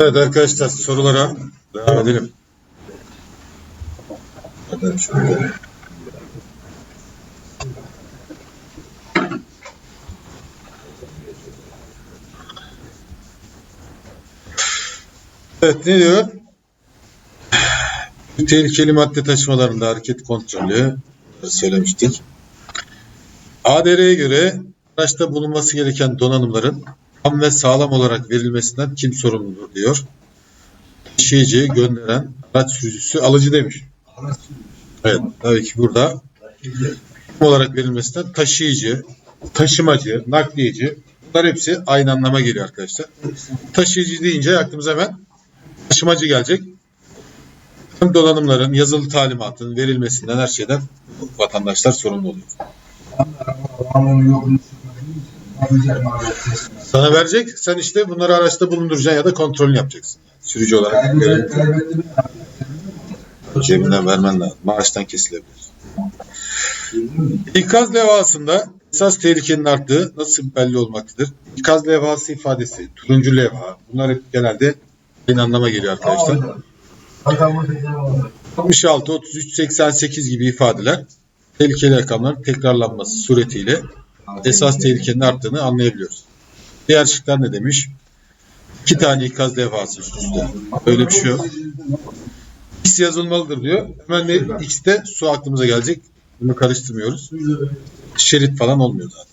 Evet arkadaşlar sorulara devam edelim. Evet ne diyor? Tehlikeli madde taşımalarında hareket kontrolü söylemiştik. ADR'ye göre araçta bulunması gereken donanımların tam ve sağlam olarak verilmesinden kim sorumludur diyor. Taşıyıcıyı gönderen araç sürücüsü alıcı demiş. Evet tabii ki burada tam olarak verilmesinden taşıyıcı, taşımacı, nakliyeci bunlar hepsi aynı anlama geliyor arkadaşlar. Taşıyıcı deyince aklımıza hemen taşımacı gelecek. Tüm donanımların yazılı talimatının verilmesinden her şeyden vatandaşlar sorumlu oluyor. Sana verecek. Sen işte bunları araçta bulunduracaksın ya da kontrolünü yapacaksın. Sürücü olarak. Cebinden vermen lazım. Maaştan kesilebilir. İkaz levhasında esas tehlikenin arttığı nasıl belli olmaktadır? İkaz levhası ifadesi, turuncu levha. Bunlar hep genelde aynı anlama geliyor arkadaşlar. 66, 33, 88 gibi ifadeler tehlikeli rakamların tekrarlanması suretiyle esas tehlikenin arttığını anlayabiliyoruz. Diğer şıklar ne demiş? İki tane ikaz levhası üst üste. Öyle bir şey yok. X yazılmalıdır diyor. Hemen de X'te su aklımıza gelecek. Bunu karıştırmıyoruz. Şerit falan olmuyor zaten.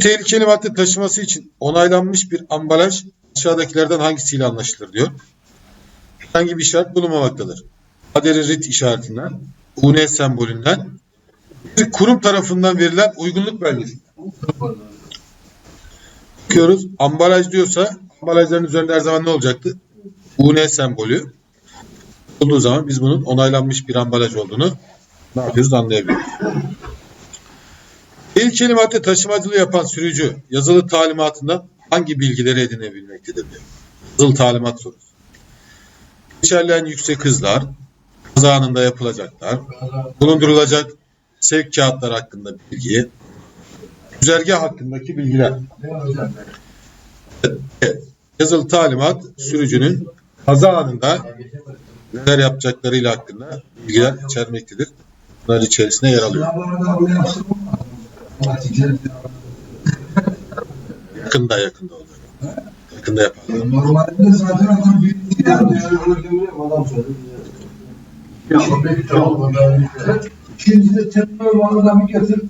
Tehlikeli madde taşıması için onaylanmış bir ambalaj aşağıdakilerden hangisiyle anlaşılır diyor. Herhangi bir işaret bulunmamaktadır. Aderi rit işaretinden, UN sembolünden, bir kurum tarafından verilen uygunluk belgesi. Bakıyoruz. Ambalaj diyorsa ambalajların üzerinde her zaman ne olacaktı? UN sembolü olduğu zaman biz bunun onaylanmış bir ambalaj olduğunu ne yapıyoruz anlayabiliyoruz. Tehlikeli madde taşımacılığı yapan sürücü yazılı talimatından hangi bilgileri edinebilmektedir. Yazılı talimat sorusu. Geçerli yüksek hızlar, kaza anında yapılacaklar, bulundurulacak sevk kağıtları hakkında bilgi, güzergah hakkındaki bilgiler. Yazılı talimat sürücünün kaza anında neler yapacaklarıyla hakkında bilgiler içermektedir. Bunlar içerisinde yer alıyor. Yakında yakında oluyor. Yakında yapalım. Normalde zaten adam bir adam Şimdi de tepki adamı getir.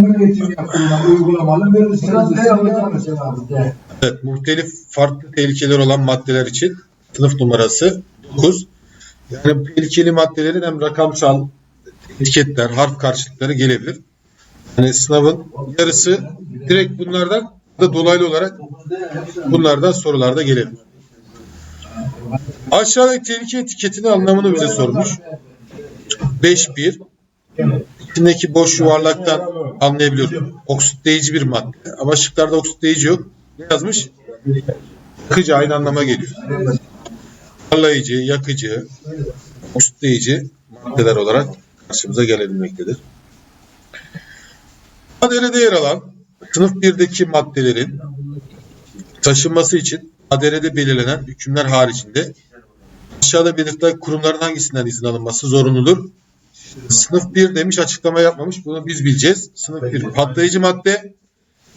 Üretim yapımına uygulamalı verirsin. Biraz ne yapacağım mesela abi de. Evet, muhtelif farklı tehlikeler olan maddeler için sınıf numarası 9. Yani tehlikeli maddelerin hem rakamsal etiketler, harf karşılıkları gelebilir. Yani sınavın yarısı direkt bunlardan da dolaylı olarak bunlardan sorular da gelebilir. Aşağıdaki tehlike etiketinin anlamını bize sormuş. 5.1 İçindeki boş yuvarlaktan anlayabiliyoruz. Oksitleyici bir madde. Ama şıklarda oksitleyici yok. Ne yazmış? Yakıcı aynı anlama geliyor. Parlayıcı, yakıcı, oksitleyici maddeler olarak karşımıza gelebilmektedir. Maddede yer alan sınıf 1'deki maddelerin taşınması için ADR'de belirlenen hükümler haricinde aşağıda belirtilen kurumların hangisinden izin alınması zorunludur? Sınıf 1 demiş açıklama yapmamış. Bunu biz bileceğiz. Sınıf 1 patlayıcı madde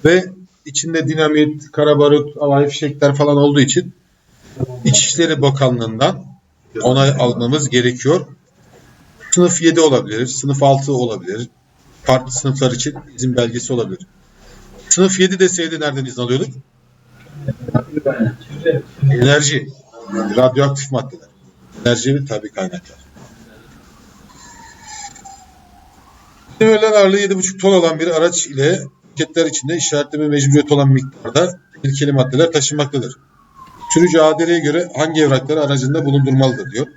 ve içinde dinamit, karabarut, havai fişekler falan olduğu için İçişleri Bakanlığı'ndan onay almamız gerekiyor. Sınıf 7 olabilir, sınıf 6 olabilir. Farklı sınıflar için izin belgesi olabilir. Sınıf 7 deseydi nereden izin alıyorduk? Enerji, radyoaktif maddeler. Enerji ve tabi kaynaklar. Verilen ağırlığı 7,5 ton olan bir araç ile paketler içinde işaretleme mecburiyeti olan miktarda tehlikeli maddeler taşınmaktadır. Sürücü ADR'ye göre hangi evrakları aracında bulundurmalıdır diyor.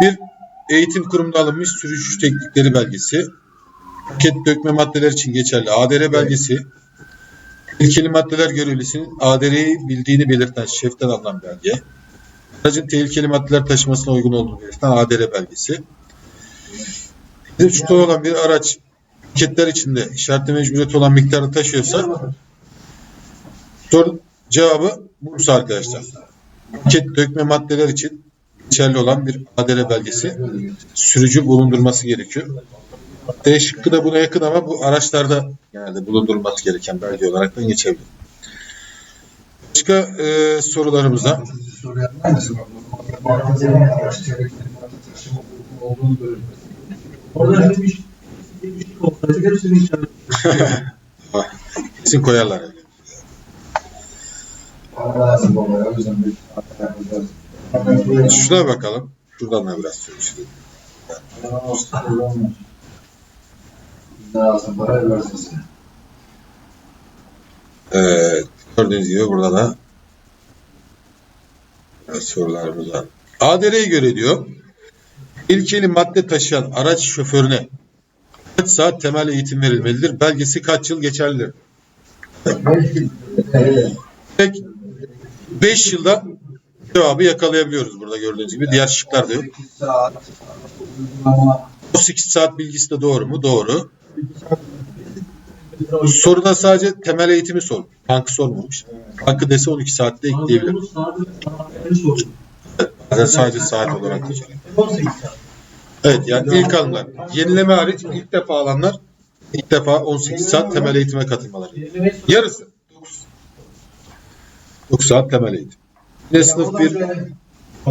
Bir eğitim kurumunda alınmış sürücü teknikleri belgesi, paket dökme maddeler için geçerli ADR belgesi, tehlikeli maddeler görevlisinin ADR'yi bildiğini belirten şeften alınan belge, aracın tehlikeli maddeler taşımasına uygun olduğunu belirten ADR belgesi, 3 ton olan bir araç paketler içinde işaretle mecburiyeti olan miktarı taşıyorsa Sorun cevabı Bursa arkadaşlar. Paket dökme maddeler için geçerli olan bir ADR belgesi sürücü bulundurması gerekiyor. D şıkkı da buna yakın ama bu araçlarda genelde bulundurulması gereken belge olarak da geçebilir. Başka e, sorularımıza Soru olduğunu Orada bir şey bir şey olsaydı hepsini işaret kesin koyarlar. yani. Bir. Şuna bakalım. Şuradan da biraz sana. Evet, gördüğünüz gibi burada da sorularımız var. ADR'ye göre diyor, ilkeli madde taşıyan araç şoförüne kaç saat temel eğitim verilmelidir? Belgesi kaç yıl geçerlidir? Belki evet. Tek 5 yılda cevabı yakalayabiliyoruz burada gördüğünüz gibi. Diğer şıklar da yok. 8 saat uygulama 18 saat bilgisi de doğru mu? Doğru. Soruda sadece temel eğitimi sor. Tankı sormamış. Tankı dese 12 saatte ekleyebilir. Anadolu sadece saat olarak geçer. 18 saat. Evet yani ilk alımlar. Yenileme hariç ilk defa alanlar ilk defa 18 saat temel eğitime katılmaları. Yarısı. 9. 9 saat temel eğitim. Yine sınıf 1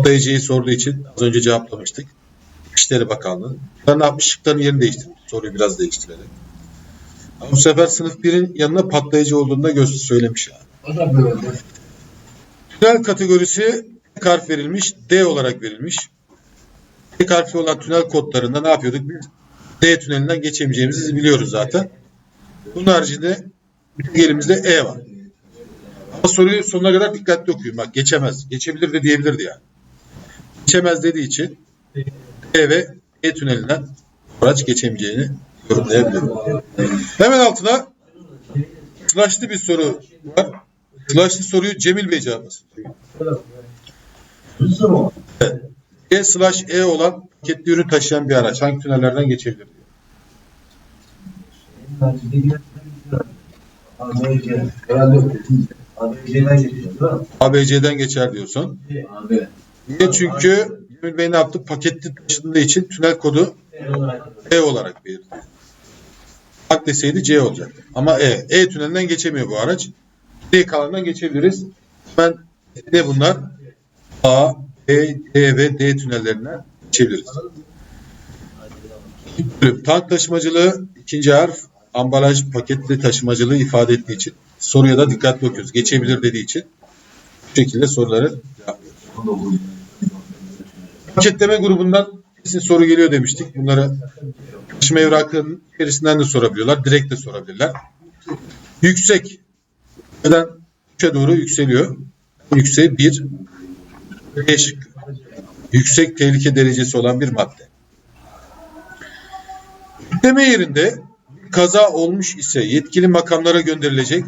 DC'yi sorduğu için az önce cevaplamıştık. İşleri Bakanlığı. Ben ne yapmış? Şıkların yerini değiştirdim. Soruyu biraz değiştirelim. Ama bu sefer sınıf 1'in yanına patlayıcı olduğunu da söylemiş yani. Da. Tünel kategorisi tek harf verilmiş, D olarak verilmiş. Tek harfli olan tünel kodlarında ne yapıyorduk? Biz D tünelinden geçemeyeceğimizi biliyoruz zaten. Bunun haricinde elimizde E var. Ama soruyu sonuna kadar dikkatli okuyun. Bak geçemez. Geçebilir de diyebilirdi yani. Geçemez dediği için E ve E tünelinden araç geçemeyeceğini yorumlayabilirim. Hemen altına slashlı bir soru var. Slashlı soruyu Cemil Bey cevaplasın. E slash E olan paketli ürün taşıyan bir araç hangi tünellerden geçebilir? diyor. ABC'den geçer diyorsun. Niye? Çünkü Cemil Bey ne yaptı? Paketli taşındığı için tünel kodu E olarak. Belirtti. Hak deseydi C olacaktı. Ama E. E tünelinden geçemiyor bu araç. D kalanından geçebiliriz. Ben ne bunlar? A, B, C ve D tünellerinden geçebiliriz. Tank taşımacılığı ikinci harf ambalaj paketli taşımacılığı ifade ettiği için soruya da dikkatli okuyoruz. Geçebilir dediği için bu şekilde soruları yapıyoruz. Paketleme grubundan kesin soru geliyor demiştik. Bunları taşıma evrakının içerisinden de sorabiliyorlar. Direkt de sorabilirler. Yüksek. Neden? 3'e doğru yükseliyor. Yükseği 1. B şıkkı. Yüksek tehlike derecesi olan bir madde. Yükleme yerinde kaza olmuş ise yetkili makamlara gönderilecek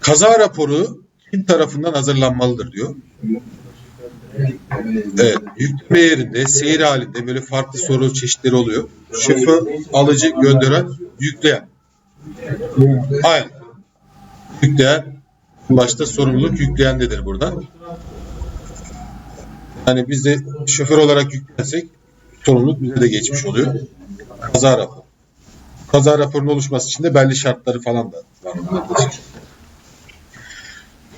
kaza raporu kim tarafından hazırlanmalıdır diyor. Evet, yükleme yerinde, seyir halinde böyle farklı soru çeşitleri oluyor. Şoför, alıcı, gönderen, yükleyen. Aynen. Yükleyen, başta sorumluluk yükleyendedir burada. Yani biz de şoför olarak yüklensek sorumluluk bize de geçmiş oluyor. Kaza raporu. Kaza raporunun oluşması için de belli şartları falan da var.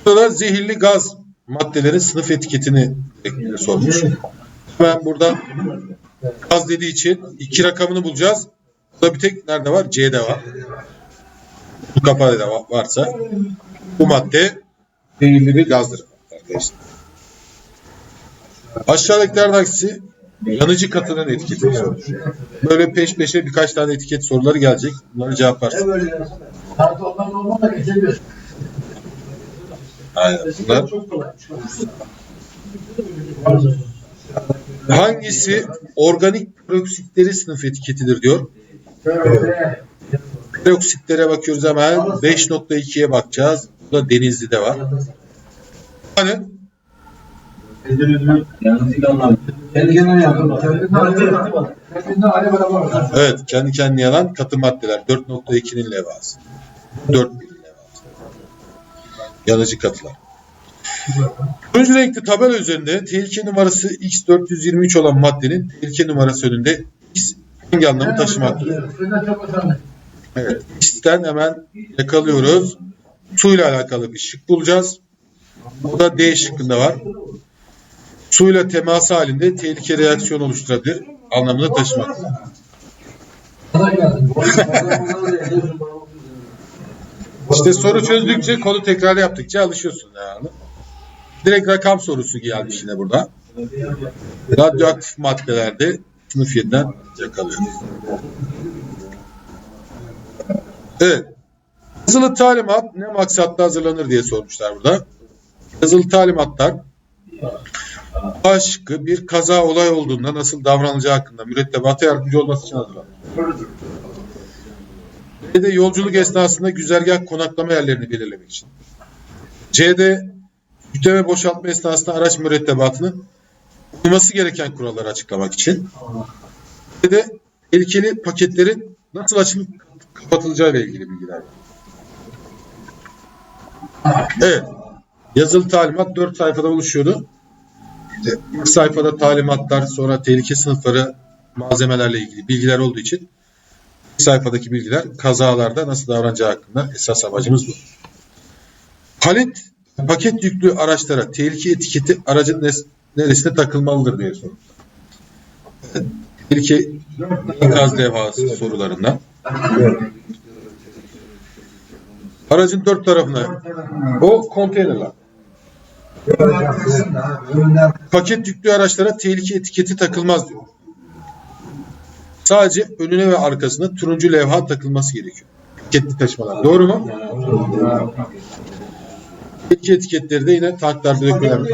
Burada da zehirli gaz maddelerin sınıf etiketini sormuş. Hemen buradan gaz dediği için iki rakamını bulacağız. Burada bir tek nerede var? C'de var. Bu kapağı da va- varsa bu madde zehirli bir gazdır arkadaşlar. Aşağıdakilerden hangisi yanıcı katının etiketini sormuş. Böyle peş peşe birkaç tane etiket soruları gelecek. Bunları cevaplarsın. Aynen. Bunlar. Hangisi organik peroksitleri sınıf etiketidir diyor. Peroksitlere bakıyoruz hemen. 5.2'ye bakacağız. Bu da Denizli'de var. Hani. Kendi kendine araba. evet kendi kendine yanan katı maddeler. 4.2'nin levhası. 4 levhası. yanıcı katılar. Turuncu renkli tabela üzerinde tehlike numarası X423 olan maddenin tehlike numarası önünde X hangi anlamı taşımaktadır? Evet. X'ten hemen yakalıyoruz. Su ile alakalı bir şık bulacağız. O da D şıkkında var. Suyla teması halinde tehlike reaksiyon oluşturabilir. Kolay gelsin. İşte soru çözdükçe konu tekrar yaptıkça alışıyorsun yani. Direkt rakam sorusu gelmiş yine burada. Radyoaktif maddelerde sınıf 7'den yakalıyoruz. Evet. Yazılı talimat ne maksatla hazırlanır diye sormuşlar burada. Yazılı talimatlar A şıkkı bir kaza olay olduğunda nasıl davranacağı hakkında mürettebata yardımcı olması için hazırlanır. B'de yolculuk esnasında güzergah konaklama yerlerini belirlemek için. C'de yükleme boşaltma esnasında araç mürettebatının uyması gereken kuralları açıklamak için. D'de tehlikeli paketlerin nasıl açılıp kapatılacağı ile ilgili bilgiler. Evet. Yazılı talimat 4 sayfada oluşuyordu. İşte İlk sayfada talimatlar, sonra tehlike sınıfları, malzemelerle ilgili bilgiler olduğu için ilk sayfadaki bilgiler kazalarda nasıl davranacağı hakkında esas amacımız bu. Palet, paket yüklü araçlara tehlike etiketi aracın neresine takılmalıdır diye. Evet, Tehlike ikaz levhası sorularından. Aracın dört tarafına o konteynerler. Paket yüklü araçlara tehlike etiketi takılmaz diyor. Sadece önüne ve arkasına turuncu levha takılması gerekiyor. Etiketli taşımalar. Doğru mu? Tehlike etiketleri de yine tanklarda dökülen.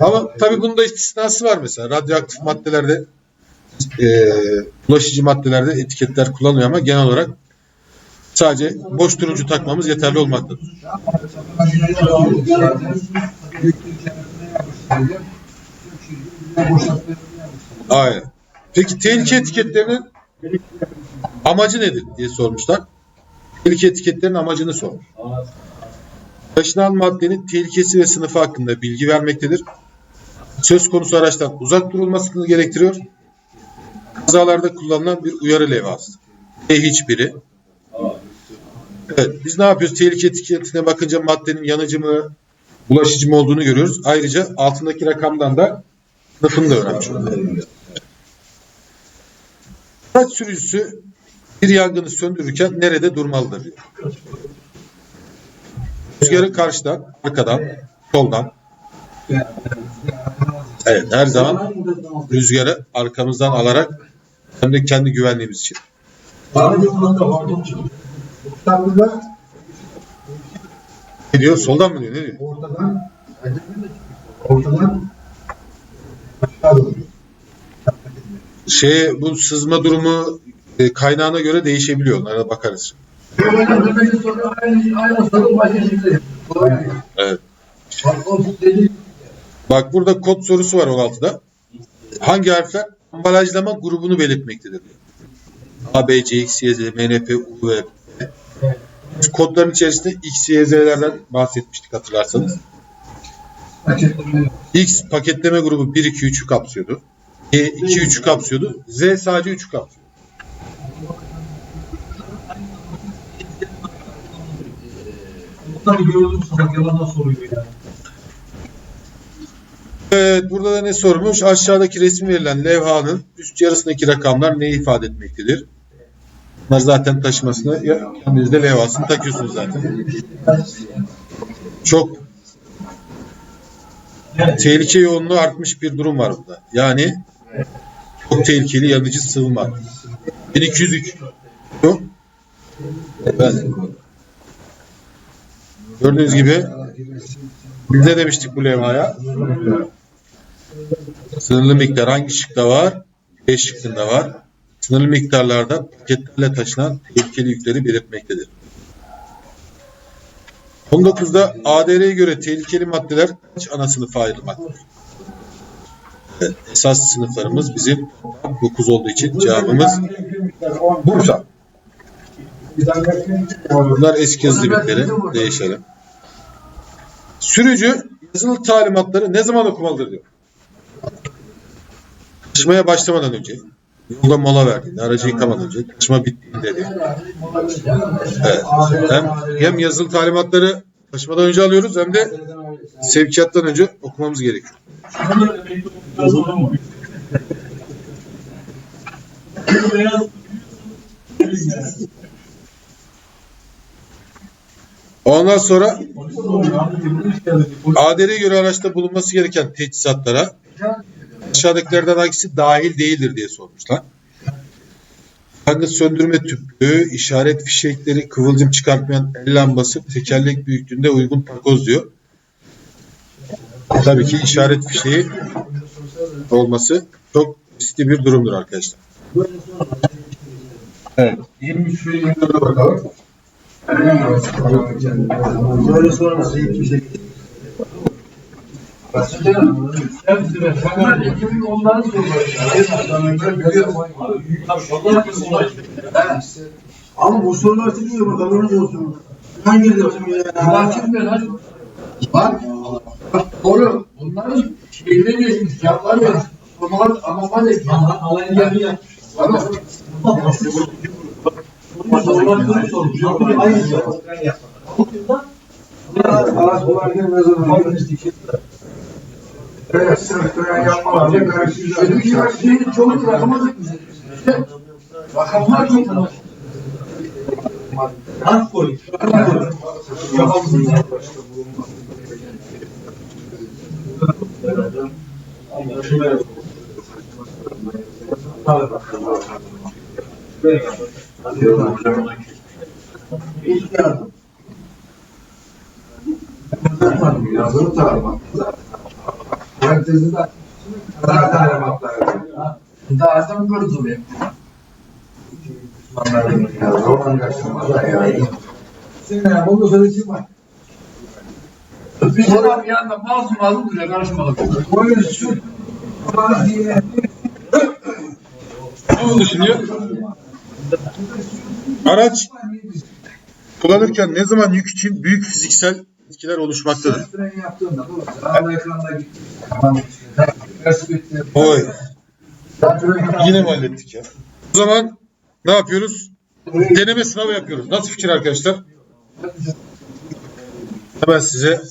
Ama tabii bunda istisnası var mesela. Radyoaktif maddelerde e, bulaşıcı maddelerde etiketler kullanılıyor ama genel olarak sadece boş turuncu takmamız yeterli olmaktadır. Aynen. Peki tehlike etiketlerinin amacı nedir diye sormuşlar. Tehlike etiketlerinin amacını sormuş. Taşınan maddenin tehlikesi ve sınıfı hakkında bilgi vermektedir. Söz konusu araçtan uzak durulmasını gerektiriyor. Kazalarda kullanılan bir uyarı levhası. E hiçbiri. Evet, biz ne yapıyoruz? Tehlike etiketine bakınca maddenin yanıcı mı, bulaşıcı mı olduğunu görüyoruz. Ayrıca altındaki rakamdan da sınıfını da öğrenmiş oluyoruz. Araç sürücüsü bir yangını söndürürken nerede durmalıdır diyor. Rüzgarı karşıdan, arkadan, soldan. Evet her zaman rüzgarı arkamızdan alarak hem de kendi güvenliğimiz için. Ne diyor? Soldan mı diyor? Ne diyor? Ortadan ortadan aşağı doğru. Şey bu sızma durumu e, kaynağına göre değişebiliyor. Onlara bakarız. Evet. Bak burada kod sorusu var 16'da. Hangi harfler ambalajlama grubunu belirtmektedir. A, B, C, X, Y, Z, M, N, P, U ve P. Şu kodların içerisinde X, Y, Z'lerden bahsetmiştik hatırlarsanız. X paketleme grubu 1, 2, 3'ü kapsıyordu. E 2, 3'ü kapsıyordu. Z sadece 3'ü kapsıyordu. Bunları gördüm salak yalandan soruyor yani. Evet, burada da ne sormuş? Aşağıdaki resim verilen levhanın üst yarısındaki rakamlar neyi ifade etmektedir? Bunlar zaten taşımasını ya- kendinizde levhasını takıyorsunuz zaten. Çok tehlike yoğunluğu artmış bir durum var burada. Yani çok tehlikeli yanıcı var. 1203. Yok. Ben. Gördüğünüz gibi biz ne demiştik bu levhaya? Sınırlı miktar hangi şıkta var? B şıkkında var. Sınırlı miktarlarda paketlerle taşınan tehlikeli yükleri belirtmektedir. 19'da ADR'ye göre tehlikeli maddeler kaç ana sınıfa ayrılmaktadır? Esas sınıflarımız bizim 9 olduğu için cevabımız Bursa. Bunlar eski hız limitleri. Değişelim. Sürücü yazılı talimatları ne zaman okumalıdır diyor. Taşımaya başlamadan önce, yolda mola verdiğinde, aracı yıkamadan önce, taşıma bittiğinde diyor. Evet. Hem, hem yazılı talimatları taşımadan önce alıyoruz hem de sevkiyattan önce okumamız gerekiyor. Ondan sonra ADR'ye göre araçta bulunması gereken teçhizatlara aşağıdakilerden hangisi dahil değildir diye sormuşlar. Yangın söndürme tüpü, işaret fişekleri, kıvılcım çıkartmayan el lambası, tekerlek büyüklüğünde uygun takoz diyor. Tabii ki işaret fişeği olması çok riskli bir durumdur arkadaşlar. Evet. 23 ve 24'e bakalım. Böyle sorması hiçbir şey. Hepsi de bunlar 2010'ların soruları. Ama bu sorular çıkmıyor bak haberiniz olsun. Hangi diyorsun ya? Hakim ben hadi. Bak. Doğru. Bunların şeyine geçmiş. Yaplar geçmiş. Ama ama var ya. Alayın geldi ya. Ama Sorular sormuş. Aynı şey. Araç bularken ne zaman? Evet sırf fren yapmalar. karşıyla. Benim gibi şeyi çok rakamadık biz. İşte Rakamlar çok var. Hangi polis? İlk yardım. Yazılı tarafa. Herkesi de karar talimatları. Daha adam kurtuluyor. Zaman kaçırmaz ya. Senin ya sonra kim var? Bir var yanında mazlum mazlum duruyor karışmalık. Böyle şu Ne oldu şimdi? Araç kullanırken ne zaman yük için büyük fiziksel etkiler oluşmaktadır? Fren yaptığında bu ana ekranda gitti. Oy. Yine mi hallettik ya? O zaman ne yapıyoruz? Deneme sınavı yapıyoruz. Nasıl fikir arkadaşlar? Hemen size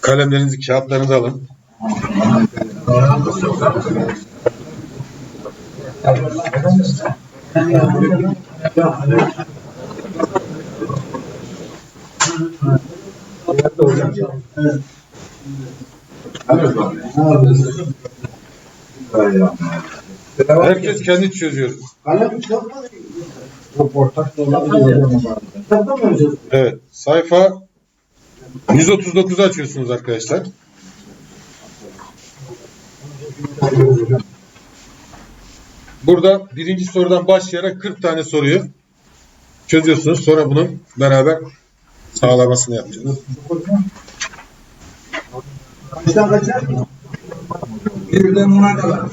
kalemlerinizi, kağıtlarınızı alın. Herkes kendi çözüyor. Kalem çok? Evet. Sayfa 139'u açıyorsunuz arkadaşlar. Burada birinci sorudan başlayarak 40 tane soruyu çözüyorsunuz. Sonra bunun beraber sağlamasını yapacağız. Kaçtan kaçar? Birden buna kadar.